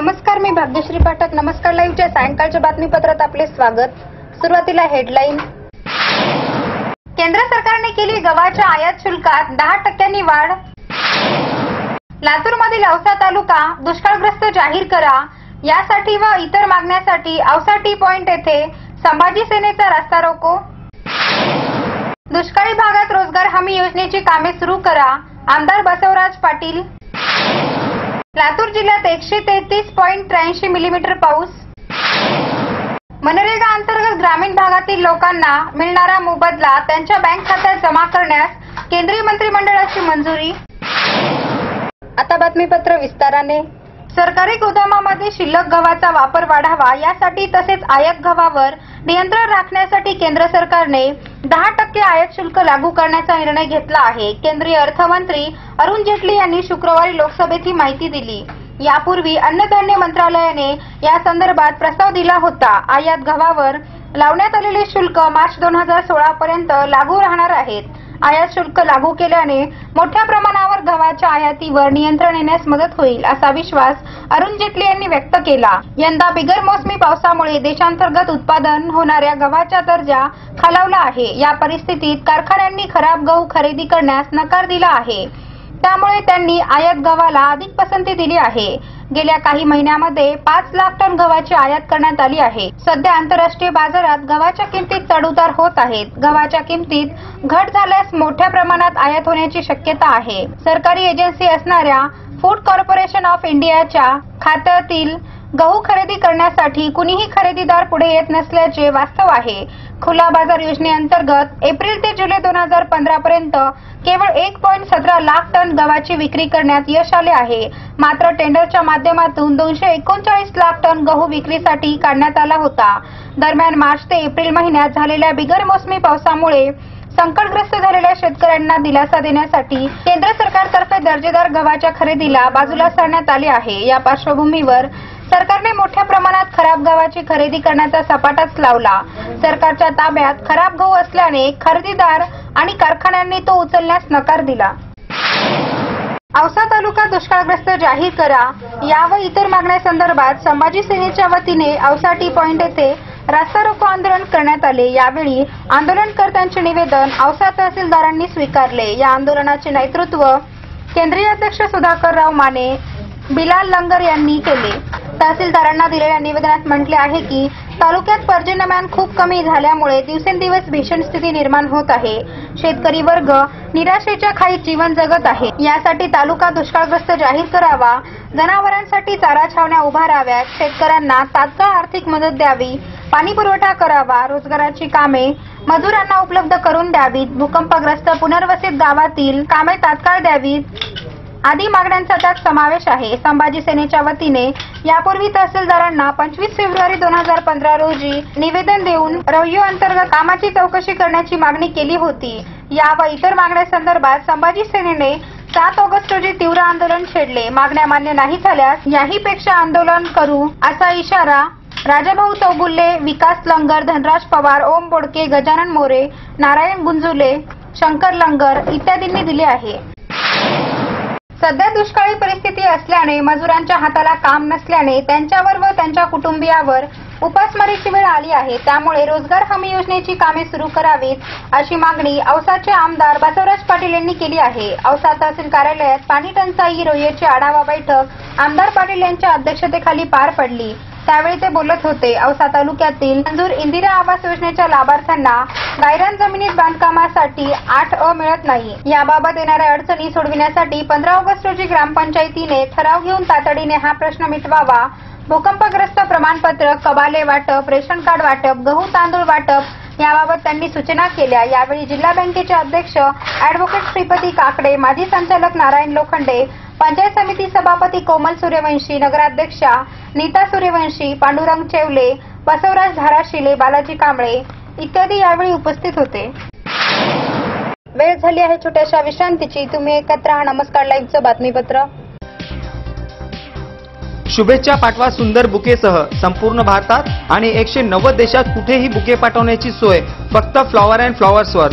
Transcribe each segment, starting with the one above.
नमस्कार मी भाग्यश्री पाठक. नमस्कार लाईव्हच्या सायंकाळच्या बातमीपत्रात आपले स्वागत. सुरुवातीला हेडलाईन. केंद्र सरकारने केली गव्हाच्या आयात शुल्कात दहा टक्क्यांनी वाढ. लातूरमधील औसा तालुका दुष्काळग्रस्त जाहीर करा. यासाठी व इतर मागण्यासाठी औसा टी पॉइंट येथे संभाजी सेनेचा रस्ता रोको. दुष्काळी भागात रोजगार हमी योजनेची कामे सुरू करा. आमदार बसवराज पाटील. लातूर जिल्ह्यात एकशे तेहतीस पॉईंट त्र्याऐंशी मिलीमीटर पाऊस. मनरेगा अंतर्गत ग्रामीण भागातील लोकांना मिळणारा मोबदला त्यांच्या बँक खात्यात जमा करण्यास केंद्रीय मंत्रिमंडळाची मंजुरी. आता बातमीपत्र विस्ताराने. सरकारी गोदामामध्ये शिल्लक गव्हाचा वापर वाढावा यासाठी तसेच आयात गव्हावर नियंत्रण राखण्यासाठी केंद्र सरकारने दहा टक्के आयात शुल्क लागू करण्याचा निर्णय घेतला आहे. केंद्रीय अर्थमंत्री अरुण जेटली यांनी शुक्रवारी लोकसभेत ही माहिती दिली. यापूर्वी अन्नधान्य मंत्रालयाने या संदर्भात प्रस्ताव दिला होता. आयात गव्हावर लावण्यात आलेले शुल्क मार्च दोन हजार सोळा पर्यंत लागू राहणार आहेत. आयात शुल्क लागू केल्याने मोठ्या प्रमाणावर गव्हाच्या आयातीवर नियंत्रण येण्यास मदत होईल असा विश्वास अरुण जेटली यांनी व्यक्त केला. यंदा बिगर मोसमी पावसामुळे देशांतर्गत उत्पादन होणाऱ्या गव्हाचा दर्जा खालावला आहे. या परिस्थितीत कारखान्यांनी खराब गहू खरेदी करण्यास नकार दिला आहे. त्यामुळे त्यांनी आयात गव्हाला अधिक पसंती दिली आहे. गेल्या काही महिन्यामध्ये पाच लाख टन गव्हाची आयात करण्यात आली आहे. सध्या आंतरराष्ट्रीय बाजारात गव्हाच्या किमतीत चढउतार होत आहेत. गव्हाच्या किमतीत घट झाल्यास मोठ्या प्रमाणात आयात होण्याची शक्यता आहे. सरकारी एजन्सी असणाऱ्या फूड कॉर्पोरेशन ऑफ इंडियाच्या खात्यातील गहू खरेदी करण्यासाठी कुणीही खरेदीदार पुढे येत नसल्याचे वास्तव आहे. खुला बाजार योजनेअंतर्गत एप्रिल ते जुलै दोन हजार पंधरा पर्यंत केवळ एक पॉईंट सतरा लाख टन गव्हाची विक्री करण्यात यश आले आहे. मात्र टेंडरच्या माध्यमातून दोनशे एकोणचाळीस लाख टन गहू विक्रीसाठी काढण्यात आला होता. दरम्यान मार्च ते एप्रिल महिन्यात झालेल्या बिगर मोसमी पावसामुळे संकटग्रस्त झालेल्या शेतकऱ्यांना दिलासा देण्यासाठी केंद्र सरकारतर्फे दर्जेदार गव्हाच्या खरेदीला बाजूला सारण्यात आले आहे. या पार्श्वभूमीवर सरकारने मोठ्या प्रमाणात खराब गव्हाची खरेदी करण्याचा सपाटाच लावला. सरकारच्या ताब्यात खराब गहू असल्याने खरेदीदार आणि कारखान्यांनी तो उचलण्यास नकार दिला. औसा तालुका दुष्काळग्रस्त जाहीर करा. या व इतर मागण्यासंदर्भात संभाजी सेनेच्या वतीने औसा टी पॉइंट येथे रास्ता रोको आंदोलन करण्यात आले. यावेळी आंदोलनकर्त्यांचे निवेदन औसा तहसीलदारांनी स्वीकारले. या आंदोलनाचे नेतृत्व केंद्रीय अध्यक्ष सुधाकरराव माने बिलाल लंगर यांनी केले. तहसीलदारांना दिलेल्या निवेदनात म्हटले आहे की तालुक्यात पर्जन्यमान खूप कमी झाल्यामुळे दिवसेंदिवस भीषण स्थिती निर्माण होत आहे. शेतकरी वर्ग निराशेच्या खाई जीवन जगत आहे. यासाठी तालुका दुष्काळग्रस्त जाहीर करावा जनावरांसाठी चारा छावण्या उभाराव्यात शेतकऱ्यांना तात्काळ आर्थिक मदत द्यावी पाणी पुरवठा करावा रोजगाराची कामे मजुरांना उपलब्ध करून द्यावीत भूकंपग्रस्त पुनर्वसित गावातील कामे तात्काळ द्यावीत आदी मागण्यांचा त्यात समावेश आहे. संभाजी सेनेच्या वतीने यापूर्वी तहसीलदारांना पंचवीस फेब्रुवारी दोन हजार पंधरा रोजी निवेदन देऊन रव्यू अंतर्गत कामाची चौकशी करण्याची मागणी केली होती. या व इतर मागण्यासंदर्भात संभाजी सेनेने सात ऑगस्ट रोजी तीव्र आंदोलन छेडले. मागण्या मान्य नाही झाल्यास याहीपेक्षा आंदोलन करू असा इशारा राजाभाऊ चौगुल्ले विकास लंगर धनराज पवार ओम बोडके गजानन मोरे नारायण गुंजुले शंकर लंगर इत्यादींनी दिले आहे. सध्या दुष्काळी परिस्थिती असल्याने मजुरांच्या हाताला काम नसल्याने त्यांच्यावर व त्यांच्या कुटुंबियावर उपासमारीची वेळ आली आहे. त्यामुळे रोजगार हमी योजनेची कामे सुरू करावीत अशी मागणी औसाचे आमदार बसवराज पाटील यांनी केली आहे. औसा तहसील कार्यालयात पाणी टंचाई रोयेची आढावा बैठक आमदार पाटील यांच्या अध्यक्षतेखाली पार पडली. त्यावेळी ते बोलत होते औसा तालुक्यातील मंजूर इंदिरा आवास योजनेच्या लाभार्थ्यांना गायरान जमिनीत बांधकामासाठी आठ अ मिळत नाही. याबाबत येणाऱ्या अडचणी सोडविण्यासाठी पंधरा ऑगस्ट रोजी ग्रामपंचायतीने ठराव घेऊन तातडीने हा प्रश्न मिटवावा. भूकंपग्रस्त प्रमाणपत्र कबाले वाटप रेशन कार्ड वाटप गहू तांदूळ वाटप याबाबत त्यांनी सूचना केल्या. यावेळी जिल्हा बँकेचे अध्यक्ष अॅडव्होकेट श्रीपती काकडे माजी संचालक नारायण लोखंडे पंचायत समिती सभापती कोमल सूर्यवंशी नगराध्यक्षा नीता सूर्यवंशी पांडुरंग चेवले बसवराज धाराशिले बालाजी कांबळे इत्यादी यावेळी उपस्थित होते. वेळ झाली आहे छोट्याशा विश्रांतीची. तुम्ही एकत्र हा नमस्कार. लाईव्हचं बातमीपत्र. शुभेच्छा पाठवा सुंदर बुकेसह. संपूर्ण भारतात आणि एकशे नव्वद देशात कुठेही बुके पाठवण्याची सोय. फक्त फ्लॉवर अँड फ्लॉवर्सवर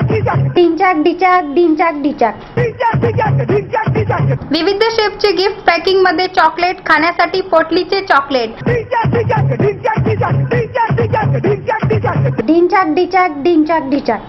डिंचाक डिचाक डिंचाक डिचाक विविध शेपचे गिफ्ट पॅकिंगमध्ये चॉकलेट खाण्यासाठी पोटलीचे चॉकलेट डिंचाक डिचाक डिंचाक डिचाक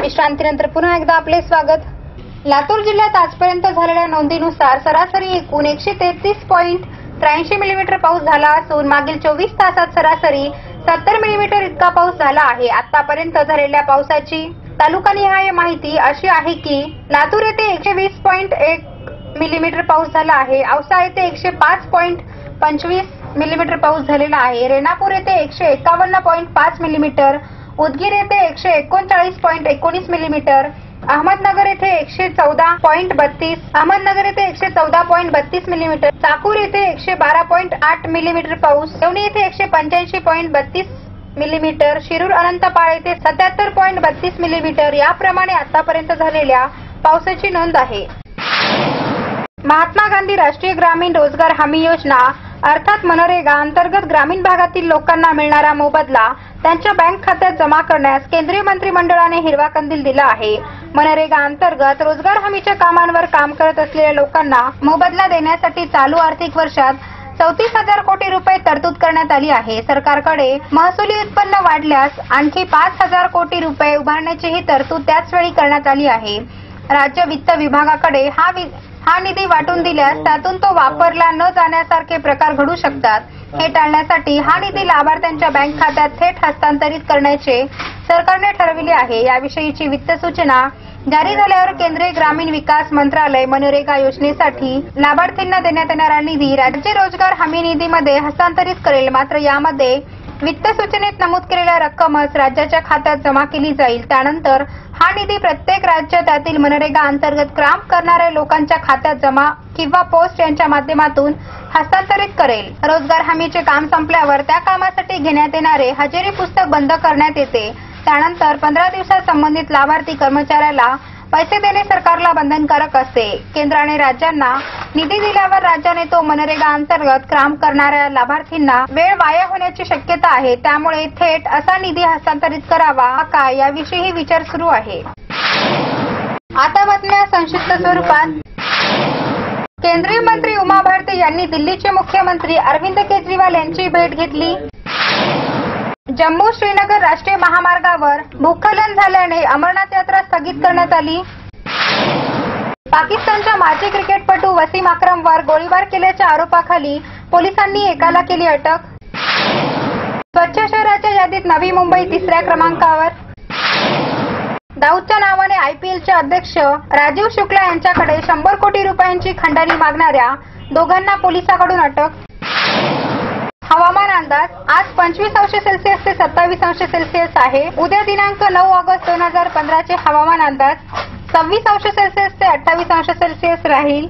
विश्रांतीनंतर पुन्हा एकदा आपले स्वागत लातूर जिल्ह्यात आजपर्यंत झालेल्या नोंदीनुसार सरासरी एकूण एकशे तेहतीस पॉईंट त्र्याऐंशी मिलीमीटर पाऊस झाला असून मागील चोवीस तासात सरासरी सत्तर मिलीमीटर इतका पाऊस झाला आहे. आतापर्यंत झालेल्या पावसाची तालुकानिहाय माहिती अशी आहे की लातूर येथे एकशे वीस पॉईंट एक मिलीमीटर पाऊस झाला आहे. औसा येथे एकशे पाच पॉईंट पंचवीस मिलीमीटर पाऊस झालेला आहे. रेणापूर येथे एकशे एकावन्न पॉईंट पाच मिलीमीटर उदगीर येथे एकशे एकोणचाळीस पॉईंट एकोणीस मिलीमीटर अहमदनगर येथे एकशे चौदा पॉईंट बत्तीस अहमदनगर येथे एकशे चौदा पॉईंट बत्तीस मिलीमीटर चाकूर येथे एकशे बारा पॉईंट आठ मिलीमीटर पाऊस देवणी येथे एकशे पंच्याऐंशी पॉईंट बत्तीस मिलीमीटर शिरूर अनंतपाळ येथे सत्याहत्तर पॉईंट बत्तीस मिलीमीटर याप्रमाणे आतापर्यंत झालेल्या पावसाची नोंद आहे. महात्मा गांधी राष्ट्रीय ग्रामीण रोजगार हमी योजना अर्थात मनरेगा अंतर्गत ग्रामीण भागातील लोकांना मिळणारा मोबदला त्यांच्या बँक खात्यात जमा करण्यास केंद्रीय मंत्रिमंडळाने हिरवा कंदील दिला आहे. मनरेगा अंतर्गत रोजगार हमीच्या कामांवर काम करत असलेल्या लोकांना मोबदला देण्यासाठी चालू आर्थिक वर्षात चौतीस हजार कोटी रुपये तरतूद करण्यात आली आहे. सरकारकडे महसुली उत्पन्न वाढल्यास आणखी पाच हजार कोटी रुपये उभारण्याचीही तरतूद त्याच वेळी करण्यात आली आहे. राज्य वित्त विभागाकडे हा वि- हा निधी वाटून दिल्यास त्यातून तो वापरला न जाण्यासारखे प्रकार घडू शकतात. हे टाळण्यासाठी हा निधी लाभार्थ्यांच्या बँक खात्यात थेट हस्तांतरित करण्याचे सरकारने ठरविले आहे. याविषयीची वित्त सूचना जारी झाल्यावर केंद्रीय ग्रामीण विकास मंत्रालय मनरेगा योजनेसाठी लाभार्थींना देण्यात येणारा निधी राज्य रोजगार हमी निधीमध्ये हस्तांतरित करेल. मात्र यामध्ये वित्त सूचनेत नमूद केलेल्या रक्कमच राज्याच्या खात्यात जमा केली जाईल. त्यानंतर हा निधी प्रत्येक राज्य त्यातील मनरेगा अंतर्गत काम करणाऱ्या लोकांच्या खात्यात जमा किंवा पोस्ट यांच्या माध्यमातून हस्तांतरित करेल. रोजगार हमीचे काम संपल्यावर त्या कामासाठी घेण्यात येणारे हजेरी पुस्तक बंद करण्यात येते. त्यानंतर पंधरा दिवसात संबंधित लाभार्थी कर्मचाऱ्याला पैसे देणे सरकारला बंधनकारक असते. केंद्राने राज्यांना निधी दिल्यावर राज्याने तो मनरेगा अंतर्गत काम करणाऱ्या लाभार्थींना वेळ वाया होण्याची शक्यता आहे. त्यामुळे थेट असा निधी हस्तांतरित करावा का याविषयी विचार सुरू आहे. आता बातम्या संक्षिप्त स्वरूपात. केंद्रीय मंत्री उमा भारती यांनी दिल्लीचे मुख्यमंत्री अरविंद केजरीवाल यांची भेट घेतली. जम्मू श्रीनगर राष्ट्रीय महामार्गावर भूस्खलन झाल्याने अमरनाथ यात्रा स्थगित करण्यात आली. पाकिस्तानच्या माजी क्रिकेटपटू वसीम अक्रमवर गोळीबार केल्याच्या आरोपाखाली पोलिसांनी एकाला केली अटक. स्वच्छ शहराच्या यादीत नवी मुंबई तिसऱ्या क्रमांकावर. दाऊदच्या नावाने आयपीएलचे अध्यक्ष राजीव शुक्ला यांच्याकडे शंभर कोटी रुपयांची खंडणी मागणाऱ्या दोघांना पोलिसांकडून अटक. हवामान अंदाज आज पंचवीस अंश सेल्सिअस ते सत्तावीस अंश सेल्सिअस आहे. उद्या दिनांक नऊ ऑगस्ट दोन हजार पंधराचे हवामान अंदाज सव्वीस अंश सेल्सिअस ते अठ्ठावीस अंश सेल्सिअस राहील.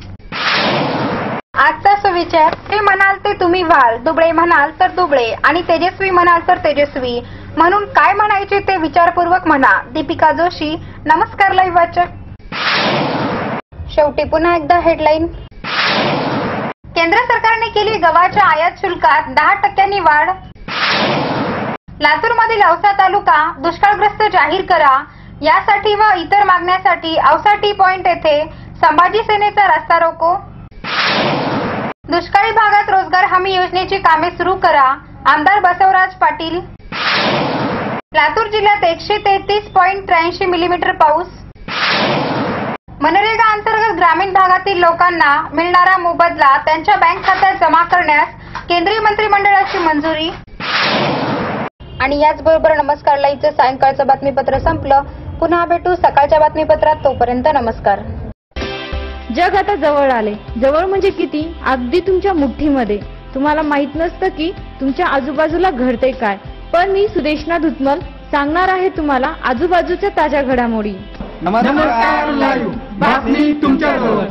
आजचा सुविचार ते म्हणाल ते तुम्ही व्हाल. दुबळे म्हणाल तर दुबळे. आणि तेजस्वी म्हणाल तर तेजस्वी. म्हणून काय म्हणायचे ते विचारपूर्वक म्हणा. दीपिका जोशी नमस्कार लाईव्ह वाचक. शेवटी पुन्हा एकदा हेडलाईन केंद्र सरकारने केली गव्हाच्या आयात शुल्कात दहा टक्क्यांनी वाढ. लातूरमधील औसा तालुका दुष्काळग्रस्त जाहीर करा. यासाठी व इतर मागण्यासाठी औसा टी पॉइंट येथे संभाजी सेनेचा रस्ता रोको. दुष्काळी भागात रोजगार हमी योजनेची कामे सुरू करा. आमदार बसवराज पाटील. लातूर जिल्ह्यात एकशे तेहतीस पॉईंट त्र्याऐंशी मिलीमीटर पाऊस. मनरेगा अंतर्गत ग्रामीण भागातील लोकांना मिळणारा मोबदला त्यांच्या बँक खात्यात जमा करण्यास केंद्रीय मंत्रिमंडळाची मंजुरी. आणि याचबरोबर नमस्कार लाईव्हचं सायंकाळचं बातमीपत्र संपलं. पुन्हा भेटू सकाळच्या बातमीपत्रात. तोपर्यंत नमस्कार. जग आता जवळ आले जवळ म्हणजे किती? अगदी तुमच्या मुठ्ठीमध्ये. तुम्हाला माहीत नसतं की तुमच्या आजूबाजूला घडते काय. पण मी सुदेशना धुतमल सांगणार आहे तुम्हाला आजूबाजूच्या ताज्या घडामोडी. नमस्कार लाईव्ह बातमी तुमच्याजवळ